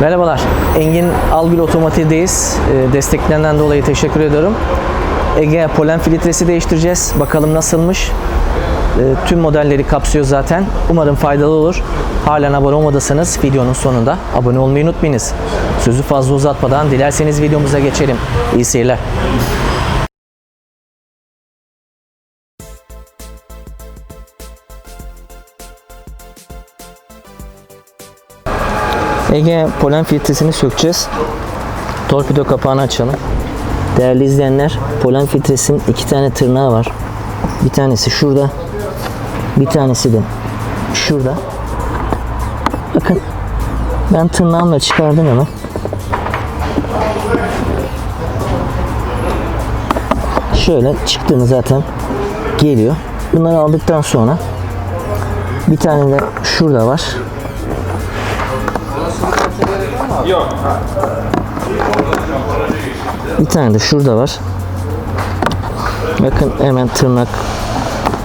Merhabalar. Engin Algül Otomotiv'deyiz. Ee, Desteklerinden dolayı teşekkür ediyorum. Ege polen filtresi değiştireceğiz. Bakalım nasılmış. Ee, Tüm modelleri kapsıyor zaten. Umarım faydalı olur. Halen abone olmadıysanız videonun sonunda abone olmayı unutmayınız. Sözü fazla uzatmadan dilerseniz videomuza geçelim. İyi seyirler. Ege polen filtresini sökeceğiz. Torpido kapağını açalım. Değerli izleyenler, polen filtresinin iki tane tırnağı var. Bir tanesi şurada, bir tanesi de şurada. Bakın, ben tırnağımla çıkardım hemen. Şöyle çıktığını zaten geliyor. Bunları aldıktan sonra bir tane de şurada var. Bir tane de şurada var. Bakın hemen tırnak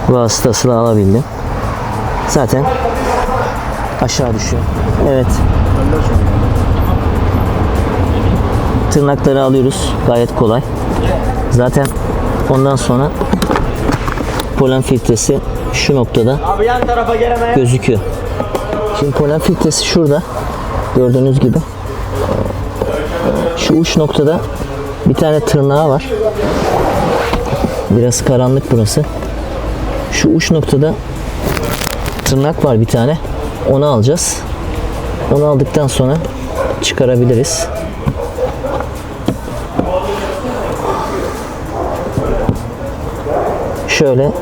vasıtasıyla alabildim. Zaten aşağı düşüyor. Evet. Tırnakları alıyoruz. Gayet kolay. Zaten ondan sonra polen filtresi şu noktada Abi yan tarafa gelemeye. gözüküyor. Şimdi polen filtresi şurada. Gördüğünüz gibi. Şu uç noktada bir tane tırnağı var. Biraz karanlık burası. Şu uç noktada tırnak var bir tane. Onu alacağız. Onu aldıktan sonra çıkarabiliriz. Şöyle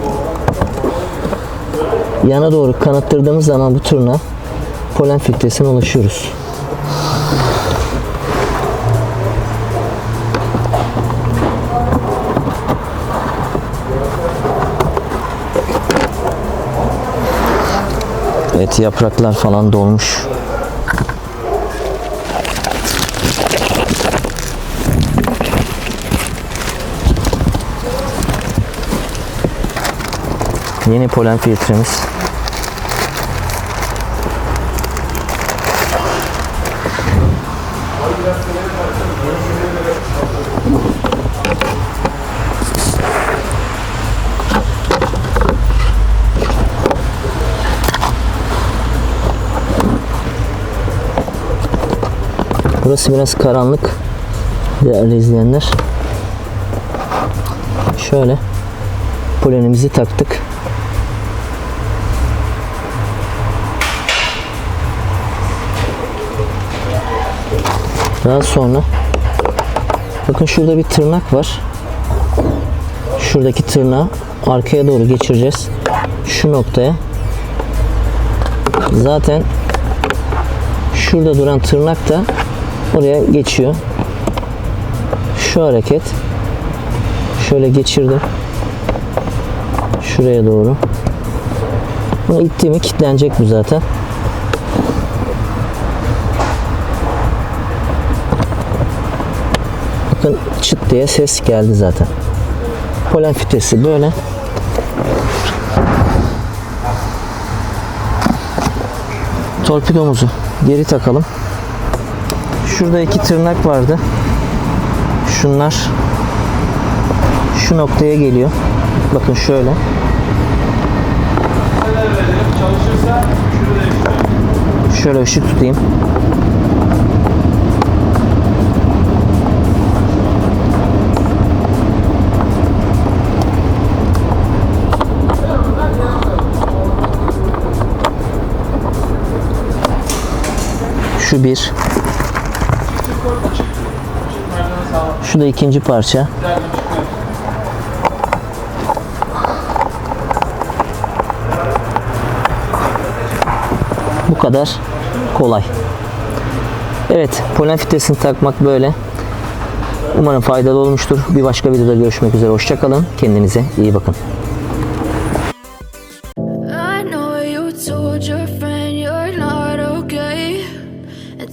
yana doğru kanattırdığımız zaman bu turna polen filtresine ulaşıyoruz. Evet yapraklar falan dolmuş. Yeni polen filtremiz. Burası biraz karanlık. Değerli izleyenler. Şöyle polenimizi taktık. Daha sonra bakın şurada bir tırnak var. Şuradaki tırnağı arkaya doğru geçireceğiz. Şu noktaya. Zaten şurada duran tırnak da oraya geçiyor. Şu hareket şöyle geçirdim. Şuraya doğru. Bunu ittiğimi kilitlenecek bu zaten. Bakın çıt diye ses geldi zaten. Polen filtresi böyle. Torpidomuzu geri takalım. Şurada iki tırnak vardı. Şunlar şu noktaya geliyor. Bakın şöyle. Şöyle ışık tutayım. Şu bir. Şu da ikinci parça. Bu kadar kolay. Evet, polen filtresini takmak böyle. Umarım faydalı olmuştur. Bir başka videoda görüşmek üzere. Hoşçakalın. Kendinize iyi bakın.